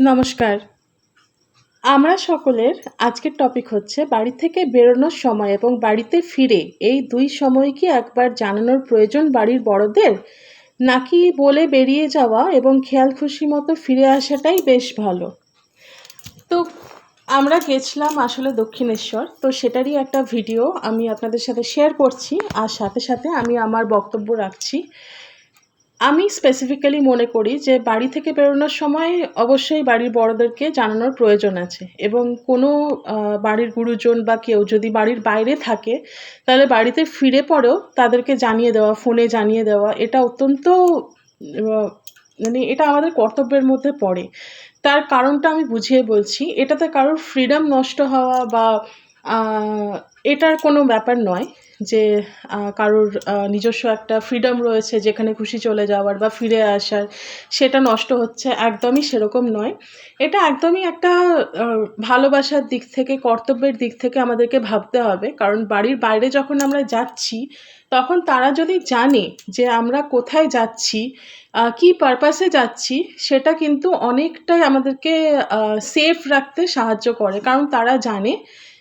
নমস্কার। আমরা সকলের আজকের টপিক হচ্ছে বাড়ি থেকে বেরোনোর সময় এবং বাড়িতে ফিরে এই দুই সময় কি একবার জানানোর প্রয়োজন বাড়ির বড়দের? নাকি বলে বেরিয়ে যাওয়া এবং খেয়াল খুশি মতো ফিরে আসাটাই বেশ ভালো। তো আমরা গেছিলাম আসলে দক্ষিণেশ্বর, তো সেটারই একটা ভিডিও আমি আপনাদের সাথে শেয়ার করছি আর সাথে সাথে আমি আমার বক্তব্য রাখছি। আমি স্পেসিফিক্যালি মনে করি যে বাড়ি থেকে বেরোনোর সময় অবশ্যই বাড়ির বড়দেরকে জানানোর প্রয়োজন আছে এবং কোনো বাড়ির গুরুজন বা কেউ যদি বাড়ির বাইরে থাকে, তাহলে বাড়িতে ফিরে পরেও তাদেরকে জানিয়ে দেওয়া, ফোনে জানিয়ে দেওয়া, এটা অত্যন্ত মানে এটা আমাদের কর্তব্যের মধ্যে পড়ে। তার কারণটা আমি বুঝিয়ে বলছি, এটাতে কারোর ফ্রিডম নষ্ট হওয়া বা এটার কোনো ব্যাপার নয়। যে কারোর নিজস্ব একটা ফ্রিডম রয়েছে যেখানে খুশি চলে যাওয়ার বা ফিরে আসার, সেটা নষ্ট হচ্ছে একদমই সেরকম নয়। এটা একদমই একটা ভালোবাসার দিক থেকে, কর্তব্যের দিক থেকে আমাদেরকে ভাবতে হবে। কারণ বাড়ির বাইরে যখন আমরা যাচ্ছি, তখন তারা যদি জানে যে আমরা কোথায় যাচ্ছি কী পারপাসে যাচ্ছি, সেটা কিন্তু অনেকটাই আমাদেরকে সেফ রাখতে সাহায্য করে। কারণ তারা জানে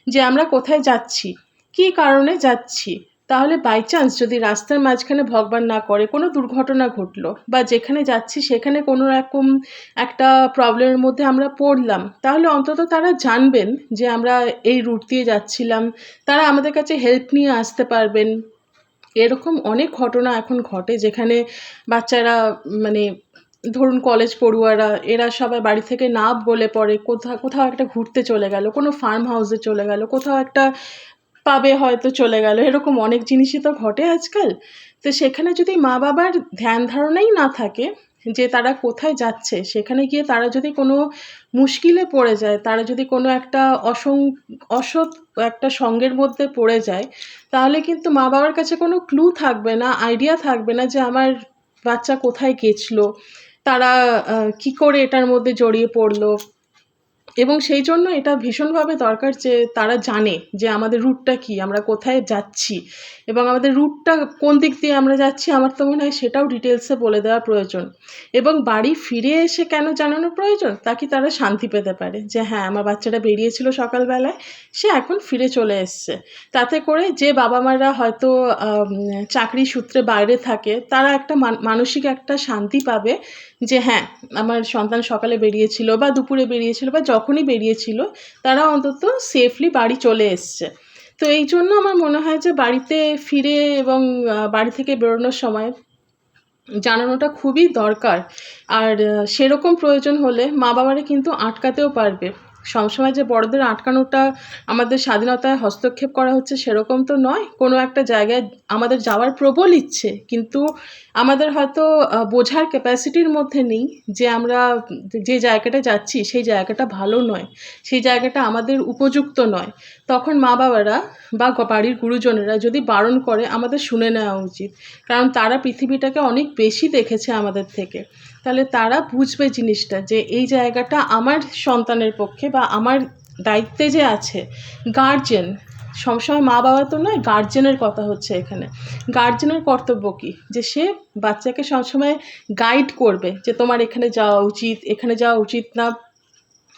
যে আমরা কোথায় যাচ্ছি। কী কারণে যাচ্ছি? তাহলে বাই চান্স যদি রাস্তার মাঝখানে ভগবান না করে, কোনো দুর্ঘটনা ঘটলো বা যেখানে যাচ্ছি সেখানে কোনো রকম একটা প্রবলেমের মধ্যে আমরা পড়লাম, তাহলে অন্তত তারা জানবেন যে আমরা এই রুট দিয়ে যাচ্ছিলাম। তারা আমাদের কাছে হেল্প নিয়ে আসতে পারবেন। এরকম অনেক ঘটনা এখন ঘটে যেখানে বাচ্চারা মানে ধরুন কলেজ পড়ুয়ারা, এরা সবাই বাড়ি থেকে না বলে পড়ে, কোথাও কোথাও একটা ঘুরতে চলে গেল, কোনো ফার্ম হাউসে চলে গেল, কোথাও একটা পাবে হয়তো চলে গেল। এরকম অনেক জিনিসই তো ঘটে আজকাল। তো সেখানে যদি মা বাবার ধ্যান ধারণাই না থাকে যে তারা কোথায় যাচ্ছে, সেখানে গিয়ে তারা যদি কোনো মুশকিলে পড়ে যায়, তারা যদি কোনো একটা অসং, অসৎ একটা সঙ্গের মধ্যে পড়ে যায়, তাহলে কিন্তু মা বাবার কাছে কোনো ক্লু থাকবে না আইডিয়া থাকবে না যে আমার বাচ্চা কোথায় গেছিল, তারা কি করে এটার মধ্যে জড়িয়ে পড়ল। এবং সেই জন্য এটা ভীষণভাবে দরকার যে তারা জানে যে আমাদের রুটটা কি, আমরা কোথায় যাচ্ছি এবং আমাদের রুটটা কোন দিক দিয়ে আমরা যাচ্ছি আমার তো মনে হয় সেটাও ডিটেলসে বলে দেওয়া প্রয়োজন। এবং বাড়ি ফিরে এসে কেন জানানো প্রয়োজন? তাকে তারা শান্তি পেতে পারে যে হ্যাঁ আমার বাচ্চাটা বেরিয়েছিল সকালবেলায়, সে এখন ফিরে চলে এসছে। তাতে করে যে বাবা মারা হয়তো চাকরি সূত্রে বাইরে থাকে, তারা একটা মান- মানসিক একটা শান্তি পাবে যে হ্যাঁ আমার সন্তান সকালে বেরিয়েছিল বা দুপুরে বেরিয়েছিল বা যখনই বেরিয়েছিল, তারা অন্তত সেফলি বাড়ি চলে এসছে। তো এই জন্য আমার মনে হয় যে বাড়িতে ফিরে এবং বাড়ি থেকে বেরোনোর সময় জানানোটা খুবই দরকার। আর সেরকম প্রয়োজন হলে মা বাবারা কিন্তু আটকাতেও পারবে। সবসময় যে বড়দের আটকানোটা আমাদের স্বাধীনতায় হস্তক্ষেপ করা হচ্ছে সেরকম তো নয়। কোনো একটা জায়গায় আমাদের যাওয়ার প্রবল ইচ্ছে, কিন্তু আমাদের হয়তো বোঝার ক্যাপাসিটির মধ্যে নেই যে আমরা যে জায়গাটা যাচ্ছি সেই জায়গাটা ভালো নয়, সেই জায়গাটা আমাদের উপযুক্ত নয়। তখন মা বাবারা বা বাড়ির গুরুজনেরা যদি বারণ করে আমাদের শুনে নেওয়া উচিত, কারণ তারা পৃথিবীটাকে অনেক বেশি দেখেছে আমাদের থেকে। তাহলে তারা বুঝবে জিনিসটা যে এই জায়গাটা আমার সন্তানের পক্ষে বা আমার দায়িত্বে যে আছে গার্জেন সবসময় মা বাবা তো নয় গার্জেনের কথা হচ্ছে এখানে। গার্জেনের কর্তব্য কী? যে সে বাচ্চাকে সবসময় গাইড করবে যে তোমার এখানে যাওয়া উচিত, এখানে যাওয়া উচিত না।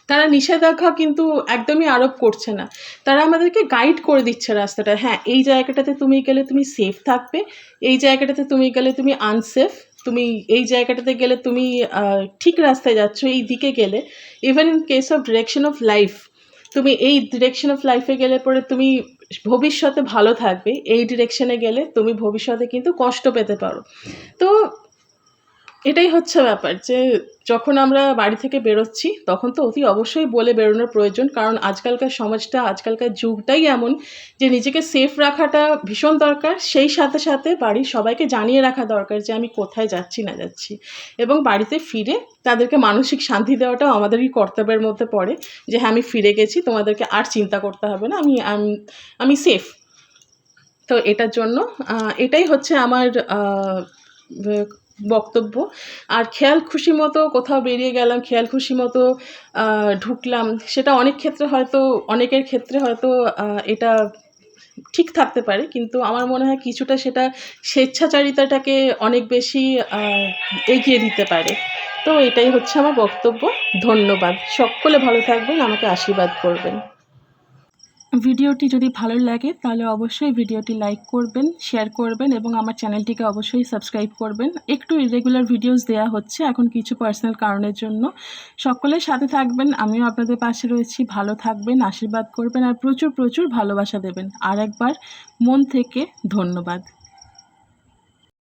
তারা নিষেধাজ্ঞা কিন্তু একদমই আরোপ করছে না। তারা আমাদেরকে গাইড করে দিচ্ছে রাস্তাটা। হ্যাঁ এই জায়গাটাতে তুমি গেলে তুমি সেফ থাকবে, এই জায়গাটাতে তুমি গেলে তুমি আনসেফ তুমি এই জায়গাটাতে গেলে তুমি ঠিক রাস্তায় যাচ্ছ, এই দিকে গেলে even in case of direction of life তুমি এই ডিরেকশন অফ লাইফে গেলে পরে তুমি ভবিষ্যতে ভালো থাকবে, এই ডিরেকশনে গেলে তুমি ভবিষ্যতে কিন্তু কষ্ট পেতে পারো। তো এটাই হচ্ছে ব্যাপার যে যখন আমরা বাড়ি থেকে বেরোচ্ছি, তখন তো অতি অবশ্যই বলে বেরোনোর প্রয়োজন। কারণ আজকালকার সমাজটা, আজকালকার যুগটাই এমন যে নিজেকে সেফ রাখাটা ভীষণ দরকার। সেই সাথে সাথে বাড়ির সবাইকে জানিয়ে রাখা দরকার যে আমি কোথায় যাচ্ছি, না যাচ্ছি। এবং বাড়িতে ফিরে তাদেরকে মানসিক শান্তি দেওয়াটাও আমাদেরই কর্তব্যের মধ্যে পড়ে যে হ্যাঁ আমি ফিরে গেছি, তোমাদেরকে আর চিন্তা করতে হবে না, আমি, আম- সেফ তো এটার জন্য এটাই হচ্ছে আমার বক্তব্য। আর খেয়াল খুশি মতো কোথাও বেরিয়ে গেলাম, খেয়াল খুশি মতো ঢুকলাম, সেটা অনেক ক্ষেত্রে হয়তো, অনেকের ক্ষেত্রে হয়তো এটা ঠিক থাকতে পারে, কিন্তু আমার মনে হয় কিছুটা সেটা স্বেচ্ছাচারিতাটাকে অনেক বেশি এগিয়ে দিতে পারে। তো এটাই হচ্ছে আমার বক্তব্য। ধন্যবাদ। সকলে ভালো থাকবেন, আমাকে আশীর্বাদ করবেন। ভিডিওটি যদি ভালো লাগে, তাহলে অবশ্যই ভিডিওটি লাইক করবেন শেয়ার করবেন এবং আমার চ্যানেলটিকে অবশ্যই সাবস্ক্রাইব করবেন। একটু ইরেগুলার ভিডিওস দেওয়া হচ্ছে এখন কিছু পার্সোনাল কারণের জন্য। সকলের সাথে থাকবেন, আমিও আপনাদের পাশে রয়েছি। ভালো থাকবেন, আশীর্বাদ করবেন আর প্রচুর প্রচুর ভালোবাসা দেবেন। আর একবার মন থেকে ধন্যবাদ।